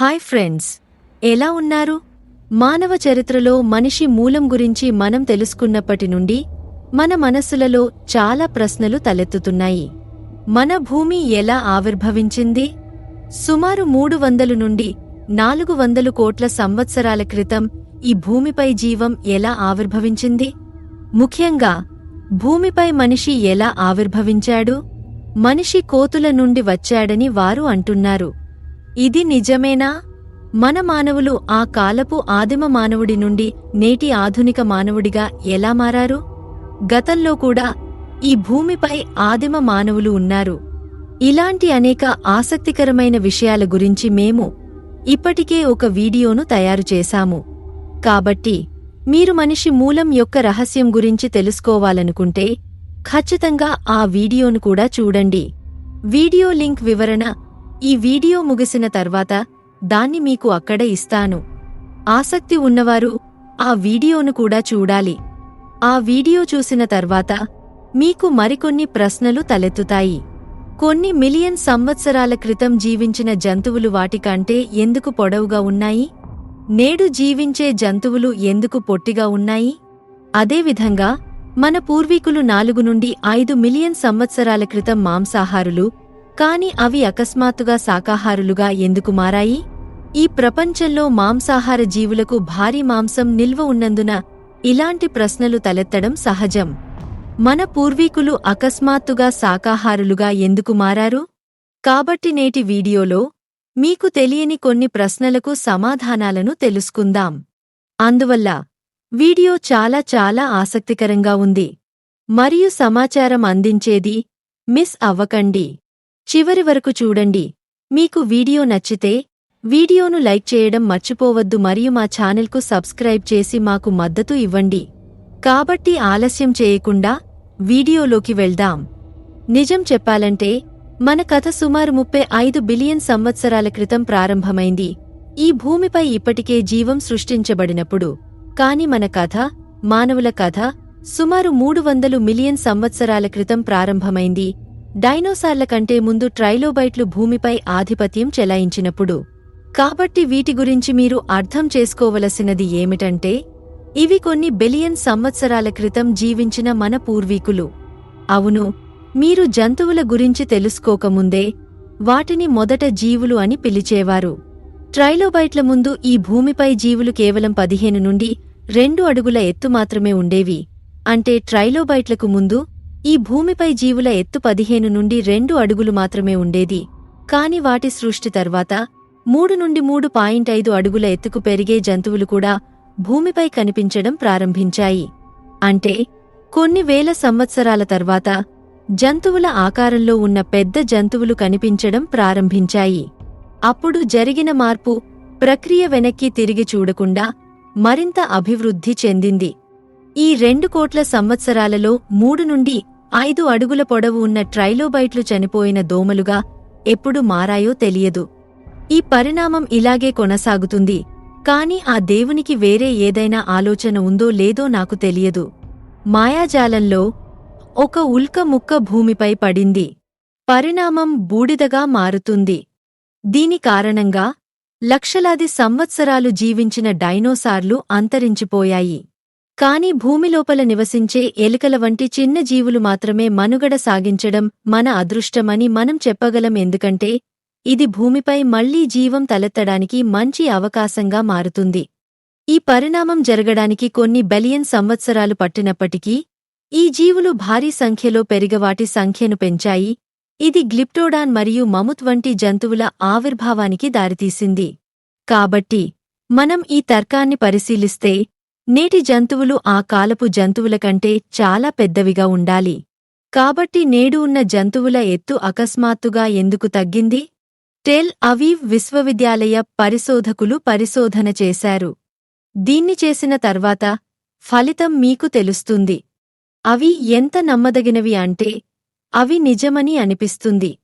Hi friends. ఎలా ఉన్నారు? మానవ చరిత్రలో మనిషి మూలం గురించి మనం తెలుసుకున్నప్పటి నుండి మన మనస్సులలో చాలా ప్రశ్నలు తలెత్తుతున్నాయి. మన భూమి ఎలా ఆవిర్భవించింది? సుమారు మూడు వందలు నుండి నాలుగు వందలు కోట్ల సంవత్సరాల క్రితం ఈ భూమిపై జీవం ఎలా ఆవిర్భవించింది? ముఖ్యంగా భూమిపై మనిషి ఎలా ఆవిర్భవించాడు? మనిషి కోతుల నుండి వచ్చాడని వారు అంటున్నారు. ఇది నిజమేనా? మన మానవులు ఆ కాలపు ఆదిమ మానవుడి నుండి నేటి ఆధునిక మానవుడిగా ఎలా మారారు? గతంలో కూడా ఈ భూమిపై ఆదిమ మానవులు ఉన్నారు. ఇలాంటి అనేక ఆసక్తికరమైన విషయాల గురించి మేము ఇప్పటికే ఒక వీడియోను తయారు చేశాము. కాబట్టి మీరు మనిషి మూలం యొక్క రహస్యం గురించి తెలుసుకోవాలనుకుంటే ఖచ్చితంగా ఆ వీడియోను కూడా చూడండి. వీడియో లింక్ వివరణ ఈ వీడియో ముగిసిన తర్వాత దాన్ని మీకు అక్కడ ఇస్తాను. ఆసక్తి ఉన్నవారు ఆ వీడియోను కూడా చూడాలి. ఆ వీడియో చూసిన తర్వాత మీకు మరికొన్ని ప్రశ్నలు తలెత్తుతాయి. కొన్ని మిలియన్ సంవత్సరాల క్రితం జీవించిన జంతువులు వాటికంటే ఎందుకు పొడవుగా ఉన్నాయి? నేడు జీవించే జంతువులు ఎందుకు పొట్టిగా ఉన్నాయి? అదేవిధంగా మన పూర్వీకులు నాలుగు నుండి ఐదు మిలియన్ సంవత్సరాల క్రితం మాంసాహారులు కాని అవి అకస్మాత్తుగా శాకాహారులుగా ఎందుకు మారాయి? ఈ ప్రపంచంలో మాంసాహార జీవులకు భారీ మాంసం నిల్వ ఉన్నందున ఇలాంటి ప్రశ్నలు తలెత్తడం సహజం. మన పూర్వీకులు అకస్మాత్తుగా శాకాహారులుగా ఎందుకు మారారు? కాబట్టి నేటి వీడియోలో మీకు తెలియని కొన్ని ప్రశ్నలకు సమాధానాలను తెలుసుకుందాం. అందువల్ల వీడియో చాలా చాలా ఆసక్తికరంగా ఉంది. మరియు సమాచారం అందించేది మిస్ అవ్వకండి. చివరి వరకు చూడండి. మీకు వీడియో నచ్చితే వీడియోను లైక్ చేయడం మర్చిపోవద్దు మరియు మా ఛానల్కు సబ్స్క్రైబ్ చేసి మాకు మద్దతు ఇవ్వండి. కాబట్టి ఆలస్యం చేయకుండా వీడియోలోకి వెళ్దాం. నిజం చెప్పాలంటే మన కథ సుమారు ముప్పై ఐదు బిలియన్ సంవత్సరాల క్రితం ప్రారంభమైంది. ఈ భూమిపై ఇప్పటికే జీవం సృష్టించబడినప్పుడు. కాని మన కథ మానవుల కథ సుమారు మూడు వందలు మిలియన్ సంవత్సరాల క్రితం ప్రారంభమైంది. డైనోసార్ల కంటే ముందు ట్రైలోబైట్లు భూమిపై ఆధిపత్యం చెలాయించినప్పుడు. కాబట్టి వీటి గురించి మీరు అర్థం చేసుకోవలసినది ఏమిటంటే ఇవి కొన్ని బిలియన్ సంవత్సరాల క్రితం జీవించిన మన పూర్వీకులు. అవును మీరు జంతువుల గురించి తెలుసుకోకముందే వాటిని మొదట జీవులు అని పిలిచేవారు. ట్రైలోబైట్ల ముందు ఈ భూమిపై జీవులు కేవలం పదిహేను నుండి రెండు అడుగుల ఎత్తు మాత్రమే ఉండేవి. అంటే ట్రైలోబైట్లకు ముందు ఈ భూమిపై జీవుల ఎత్తు పదిహేను నుండి రెండు అడుగులు మాత్రమే ఉండేది. కాని వాటి సృష్టి తర్వాత మూడు నుండి మూడు పాయింట్ ఐదు అడుగుల ఎత్తుకు పెరిగే జంతువులు కూడా భూమిపై కనిపించడం ప్రారంభించాయి. అంటే కొన్ని వేల సంవత్సరాల తర్వాత జంతువుల ఆకారంలో ఉన్న పెద్ద జంతువులు కనిపించడం ప్రారంభించాయి. అప్పుడు జరిగిన మార్పు ప్రక్రియ వెనక్కి తిరిగి చూడకుండా మరింత అభివృద్ధి చెందింది. ఈ రెండు కోట్ల సంవత్సరాలలో మూడు నుండి ఐదు అడుగుల పొడవు ఉన్న ట్రైలోబైట్లు చనిపోయిన దోమలుగా ఎప్పుడు మారాయో తెలియదు. ఈ పరిణామం ఇలాగే కొనసాగుతుంది. కాని ఆ దేవునికి వేరే ఏదైనా ఆలోచన ఉందో లేదో నాకు తెలియదు. మాయాజాలంలో ఒక ఉల్క ముక్క భూమిపై పడింది. పరిణామం బూడిదగా మారుతుంది. దీని కారణంగా లక్షలాది సంవత్సరాలు జీవించిన డైనోసార్లు అంతరించిపోయాయి. కాని భూమిలోపల నివసించే ఎలుకల వంటి చిన్న జీవులు మాత్రమే మనుగడ సాగించడం మన అదృష్టమని మనం చెప్పగలం ఎందుకంటే ఇది భూమిపై మళ్ళీ జీవం తలెత్తడానికి మంచి అవకాశంగా మారుతుంది. ఈ పరిణామం జరగడానికి కొన్ని బెలియన్ సంవత్సరాలు పట్టినప్పటికీ ఈ జీవులు భారీ సంఖ్యలో పెరిగవాటి సంఖ్యను పెంచాయి. ఇది గ్లిప్టోడాన్ మరియు మముత్ వంటి జంతువుల ఆవిర్భావానికి దారితీసింది. కాబట్టి మనం ఈ తర్కాన్ని పరిశీలిస్తే నేటి జంతువులు ఆ కాలపు జంతువుల కంటే చాలా పెద్దవిగా ఉండాలి. కాబట్టి నేడు ఉన్న జంతువుల ఎత్తు అకస్మాత్తుగా ఎందుకు తగ్గింది? టెల్ అవీవ్ విశ్వవిద్యాలయ పరిశోధకులు పరిశోధన చేశారు. దీన్ని చేసిన తర్వాత ఫలితం మీకు తెలుస్తుంది. అవి ఎంత నమ్మదగినవి అంటే అవి నిజమని అనిపిస్తుంది.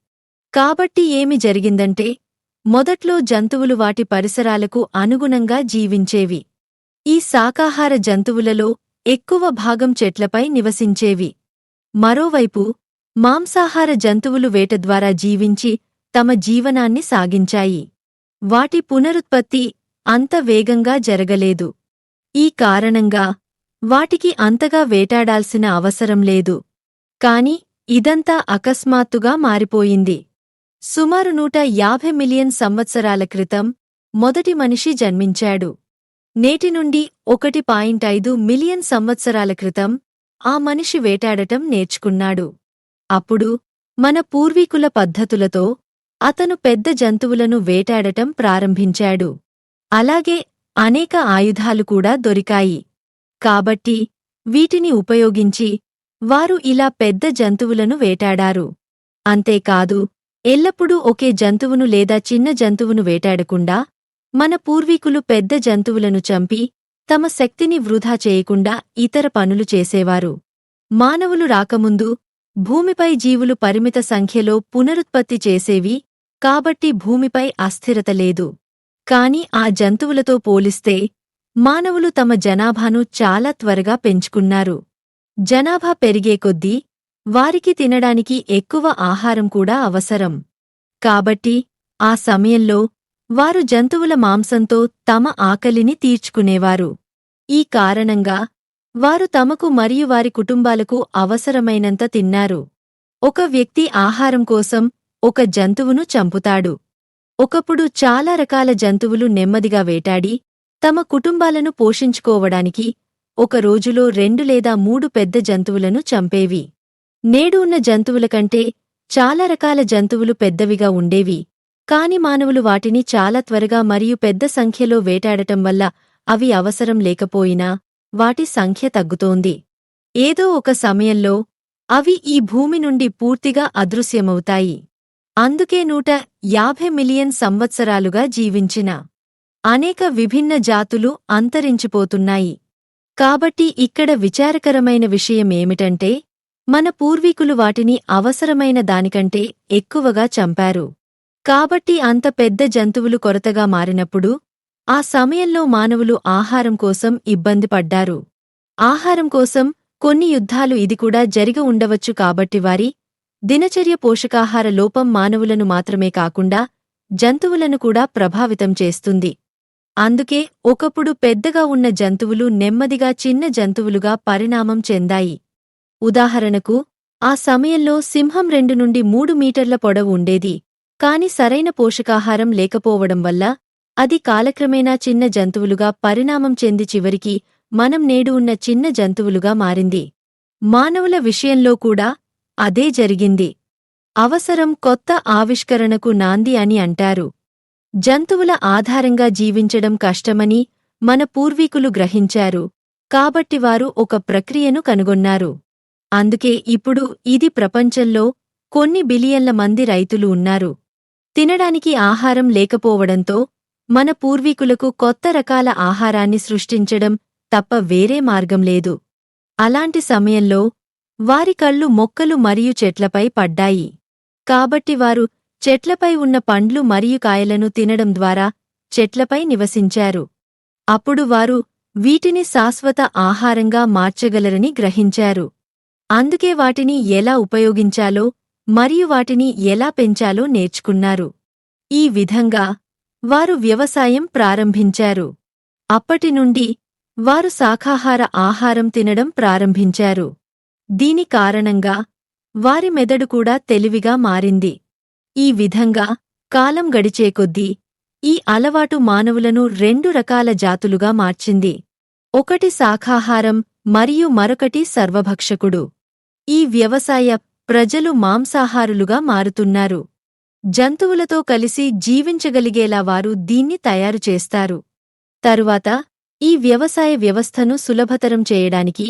కాబట్టి ఏమి జరిగిందంటే మొదట్లో జంతువులు వాటి పరిసరాలకు అనుగుణంగా జీవించేవి. ఈ శాకాహార జంతువులలో ఎక్కువ భాగం చెట్లపై నివసించేవి. మరోవైపు మాంసాహార జంతువులు వేట ద్వారా జీవించి తమ జీవనాన్ని సాగించాయి. వాటి పునరుత్పత్తి అంత వేగంగా జరగలేదు. ఈ కారణంగా వాటికి అంతగా వేటాడాల్సిన అవసరం లేదు. కాని ఇదంతా అకస్మాత్తుగా మారిపోయింది. సుమారు నూట యాభై మిలియన్ సంవత్సరాల క్రితం మొదటి మనిషి జన్మించాడు. నేటి నుండి ఒకటి పాయింట్ ఐదు మిలియన్ సంవత్సరాల క్రితం ఆ మనిషి వేటాడటం నేర్చుకున్నాడు. అప్పుడు మన పూర్వీకుల పద్ధతులతో అతను పెద్ద జంతువులను వేటాడటం ప్రారంభించాడు. అలాగే అనేక ఆయుధాలు కూడా దొరికాయి. కాబట్టి వీటిని ఉపయోగించి వారు ఇలా పెద్ద జంతువులను వేటాడారు. అంతేకాదు ఎల్లప్పుడూ ఒకే జంతువును లేదా చిన్న జంతువును వేటాడకుండా మన పూర్వీకులు పెద్ద జంతువులను చంపి తమ శక్తిని వృధా చేయకుండా ఇతర పనులు చేసేవారు. మానవులు రాకముందు భూమిపై జీవులు పరిమిత సంఖ్యలో పునరుత్పత్తి చేసేవి కాబట్టి భూమిపై అస్థిరత లేదు. కాని ఆ జంతువులతో పోలిస్తే మానవులు తమ జనాభాను చాలా త్వరగా పెంచుకున్నారు. జనాభా పెరిగే కొద్దీ వారికి తినడానికి ఎక్కువ ఆహారం కూడా అవసరం. కాబట్టి ఆ సమయంలో వారు జంతువుల మాంసంతో తమ ఆకలిని తీర్చుకునేవారు. ఈ కారణంగా వారు తమకు మరియు వారి కుటుంబాలకు అవసరమైనంత తిన్నారు. ఒక వ్యక్తి ఆహారం కోసం ఒక జంతువును చంపుతాడు. ఒకప్పుడు చాలా రకాల జంతువులు నెమ్మదిగా వేటాడి తమ కుటుంబాలను పోషించుకోవడానికి ఒక రోజులో రెండు లేదా మూడు పెద్ద జంతువులను చంపేవి. నేడు ఉన్న జంతువుల కంటే చాలా రకాల జంతువులు పెద్దవిగా ఉండేవి. కాని మానవులు వాటిని చాలా త్వరగా మరియు పెద్ద సంఖ్యలో వేటాడటం వల్ల అవి అవసరం లేకపోయినా వాటి సంఖ్య తగ్గుతోంది. ఏదో ఒక సమయంలో అవి ఈ భూమి నుండి పూర్తిగా అదృశ్యమవుతాయి. అందుకే నూట యాభై మిలియన్ సంవత్సరాలుగా జీవించిన అనేక విభిన్న జాతులు అంతరించిపోతున్నాయి. కాబట్టి ఇక్కడ విచారకరమైన విషయమేమిటంటే మన పూర్వీకులు వాటిని అవసరమైన దానికంటే ఎక్కువగా చంపారు. కాబట్టి అంత పెద్ద జంతువులు కొరతగా మారినప్పుడు ఆ సమయంలో మానవులు ఆహారం కోసం ఇబ్బంది పడ్డారు. ఆహారం కోసం కొన్ని యుద్ధాలు ఇది కూడా జరిగి ఉండవచ్చు కాబట్టి వారి దినచర్య పోషకాహార లోపం మానవులను మాత్రమే కాకుండా జంతువులను కూడా ప్రభావితం చేస్తుంది. అందుకే ఒకప్పుడు పెద్దగా ఉన్న జంతువులు నెమ్మదిగా చిన్న జంతువులుగా పరిణామం చెందాయి. ఉదాహరణకు ఆ సమయంలో సింహం రెండు నుండి మూడు మీటర్ల పొడవు ఉండేది. కాని సరైన పోషకాహారం లేకపోవడం వల్ల అది కాలక్రమేణా చిన్న జంతువులుగా పరిణామం చెంది చివరికి మనం నేడు ఉన్న చిన్న జంతువులుగా మారింది. మానవుల విషయంలో కూడా అదే జరిగింది. అవసరం కొత్త ఆవిష్కరణకు నాంది అని అంటారు. జంతువుల ఆధారంగా జీవించడం కష్టమని మన పూర్వీకులు గ్రహించారు. కాబట్టి వారు ఒక ప్రక్రియను కనుగొన్నారు. అందుకే ఇప్పుడు ఇది ప్రపంచంలో కొన్ని బిలియన్ల మంది రైతులు ఉన్నారు. తినడానికి ఆహారం లేకపోవడంతో మన పూర్వీకులకు కొత్త రకాల ఆహారాన్ని సృష్టించడం తప్ప వేరే మార్గం లేదు. అలాంటి సమయంలో వారి కళ్ళు మొక్కలు మరియు చెట్లపై పడ్డాయి. కాబట్టి వారు చెట్లపై ఉన్న పండ్లు మరియు కాయలను తినడం ద్వారా చెట్లపై నివసించారు. అప్పుడు వారు వీటిని శాశ్వత ఆహారంగా మార్చగలరని గ్రహించారు. అందుకే వాటిని ఎలా ఉపయోగించాలో మరియు వాటిని ఎలా పెంచాలో నేర్చుకున్నారు. ఈ విధంగా వారు వ్యవసాయం ప్రారంభించారు. అప్పటి నుండి వారు శాఖాహార ఆహారం తినడం ప్రారంభించారు. దీని కారణంగా వారి మెదడు కూడా తెలివిగా మారింది. ఈ విధంగా కాలం గడిచే కొద్దీ ఈ అలవాటు మానవులను రెండు రకాల జాతులుగా మార్చింది. ఒకటి శాఖాహారం మరియు మరొకటి సర్వభక్షకుడు. ఈ వ్యవసాయ ప్రజలు మాంసాహారులుగా మారుతున్నారు. జంతువులతో కలిసి జీవించగలిగేలా వారు దీన్ని తయారు చేస్తారు. తరువాత ఈ వ్యవసాయ వ్యవస్థను సులభతరం చేయడానికి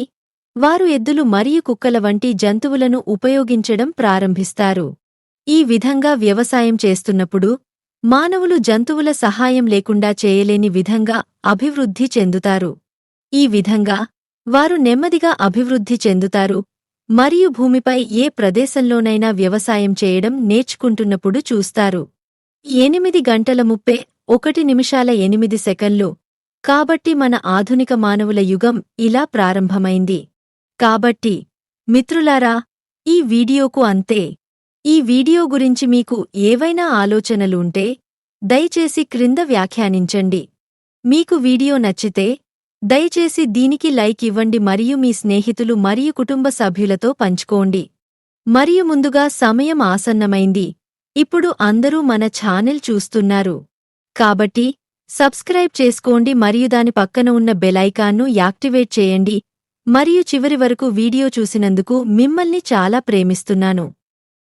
వారు ఎద్దులు మరియు కుక్కల వంటి జంతువులను ఉపయోగించడం ప్రారంభిస్తారు. ఈ విధంగా వ్యవసాయం చేస్తున్నప్పుడు మానవులు జంతువుల సహాయం లేకుండా చేయలేని విధంగా అభివృద్ధి చెందుతారు. ఈ విధంగా వారు నెమ్మదిగా అభివృద్ధి చెందుతారు. మరియు భూమిపై ఏ ప్రదేశంలోనైనా వ్యవసాయం చేయడం నేర్చుకుంటున్నప్పుడు చూస్తారు. ఎనిమిది గంటల ముప్పే ఒకటి నిమిషాల ఎనిమిది సెకన్లు కాబట్టి మన ఆధునిక మానవుల యుగం ఇలా ప్రారంభమైంది. కాబట్టి మిత్రులారా ఈ వీడియోకు అంతే. ఈ వీడియో గురించి మీకు ఏవైనా ఆలోచనలు ఉంటే దయచేసి క్రింద వ్యాఖ్యానించండి. మీకు వీడియో నచ్చితే దయచేసి దీనికి లైక్ ఇవ్వండి మరియు మీ స్నేహితులు మరియు కుటుంబ సభ్యులతో పంచుకోండి. మరియు ముందుగా సమయం ఆసన్నమైంది. ఇప్పుడు అందరూ మన ఛానల్ చూస్తున్నారు. కాబట్టి సబ్స్క్రైబ్ చేసుకోండి మరియు దాని పక్కన ఉన్న బెలైకాన్ను యాక్టివేట్ చేయండి. మరియు చివరి వరకు వీడియో చూసినందుకు మిమ్మల్ని చాలా ప్రేమిస్తున్నాను.